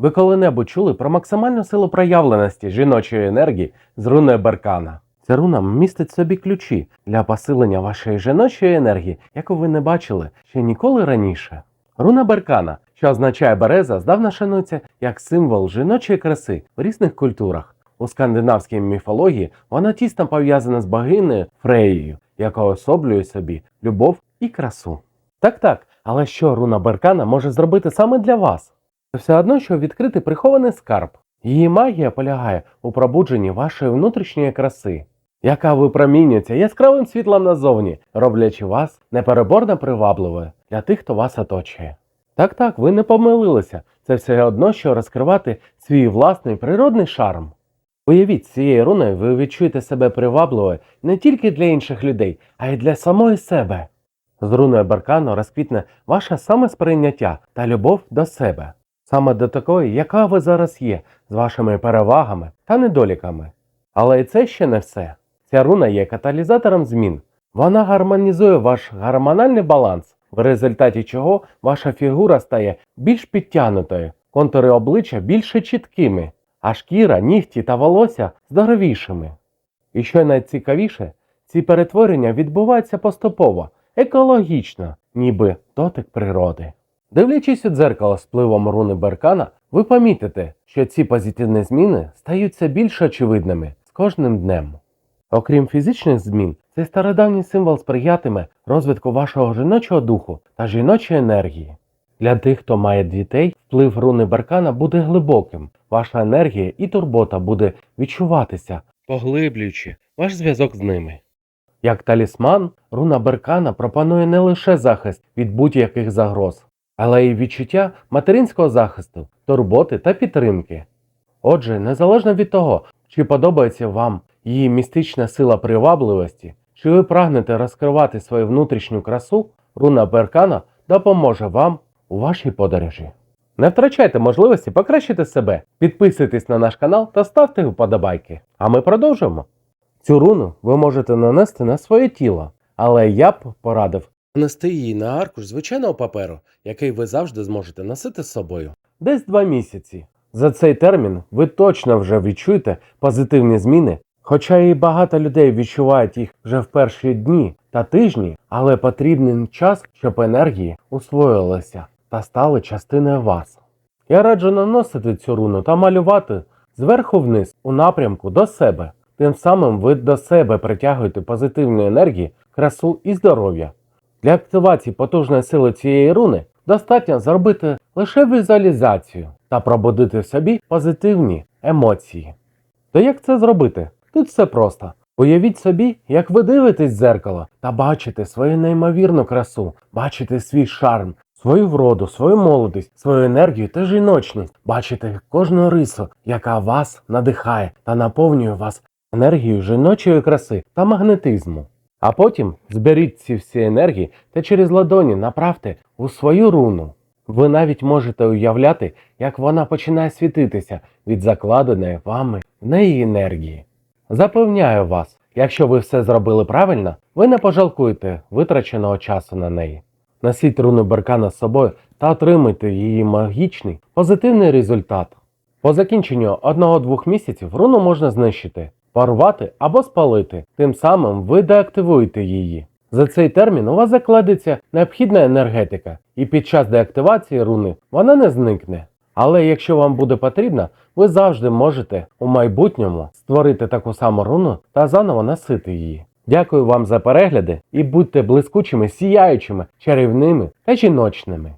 Ви коли-небудь чули про максимальну силу проявленості жіночої енергії з руною Беркана? Ця руна містить собі ключі для посилення вашої жіночої енергії, яку ви не бачили ще ніколи раніше. Руна Беркана, що означає береза, здавна шанується як символ жіночої краси в різних культурах. У скандинавській міфології вона тісно пов'язана з богинею Фреєю, яка особлює собі любов і красу. Так так, але що руна Беркана може зробити саме для вас? Це все одно, що відкрити прихований скарб. Її магія полягає у пробудженні вашої внутрішньої краси, яка випромінюється яскравим світлом назовні, роблячи вас непереборно привабливою для тих, хто вас оточує. Так так, ви не помилилися. Це все одно, що розкривати свій власний природний шарм. Уявіть, цією руною ви відчуєте себе привабливою не тільки для інших людей, а й для самої себе. З руною Баркану розквітне ваше самосприйняття та любов до себе, саме до такої, яка ви зараз є, з вашими перевагами та недоліками. Але і це ще не все. Ця руна є каталізатором змін. Вона гармонізує ваш гормональний баланс, в результаті чого ваша фігура стає більш підтягнутою, контури обличчя більше чіткими, а шкіра, нігті та волосся здоровішими. І що найцікавіше, ці перетворення відбуваються поступово, екологічно, ніби дотик природи. Дивлячись у дзеркало з впливом руни Беркана, ви помітите, що ці позитивні зміни стаються більш очевидними з кожним днем. Окрім фізичних змін, цей стародавній символ сприятиме розвитку вашого жіночого духу та жіночої енергії. Для тих, хто має дітей, вплив руни Беркана буде глибоким. Ваша енергія і турбота буде відчуватися, поглиблюючи ваш зв'язок з ними. Як талісман, руна Беркана пропонує не лише захист від будь-яких загроз, але й відчуття материнського захисту, турботи та підтримки. Отже, незалежно від того, чи подобається вам її містична сила привабливості, чи ви прагнете розкривати свою внутрішню красу, руна Беркана допоможе вам у вашій подорожі. Не втрачайте можливості покращити себе, підписуйтесь на наш канал та ставте вподобайки. А ми продовжуємо. Цю руну ви можете нанести на своє тіло, але я б порадив нанести її на аркуш звичайного паперу, який ви завжди зможете носити з собою. Десь два місяці. За цей термін ви точно вже відчуєте позитивні зміни, хоча і багато людей відчувають їх вже в перші дні та тижні, але потрібен час, щоб енергії усвоїлися та стали частиною вас. Я раджу наносити цю руну та малювати зверху вниз у напрямку до себе. Тим самим ви до себе притягуєте позитивну енергію, красу і здоров'я. Для активації потужної сили цієї руни достатньо зробити лише візуалізацію та пробудити в собі позитивні емоції. То як це зробити? Тут все просто. Уявіть собі, як ви дивитесь в дзеркало та бачите свою неймовірну красу, бачите свій шарм, свою вроду, свою молодість, свою енергію та жіночність, бачите кожну рису, яка вас надихає та наповнює вас енергією жіночої краси та магнетизму. А потім зберіть ці всі енергії та через ладоні направте у свою руну. Ви навіть можете уявляти, як вона починає світитися від закладеної вами в неї енергії. Запевняю вас, якщо ви все зробили правильно, ви не пожалкуєте витраченого часу на неї. Носіть руну Беркана з собою та отримуйте її магічний позитивний результат. По закінченню 1-2 місяців руну можна знищити, порвати або спалити, тим самим ви деактивуєте її. За цей термін у вас закладеться необхідна енергетика, і під час деактивації руни вона не зникне. Але якщо вам буде потрібно, ви завжди можете у майбутньому створити таку саму руну та заново носити її. Дякую вам за перегляди і будьте блискучими, сіяючими, чарівними та жіночними.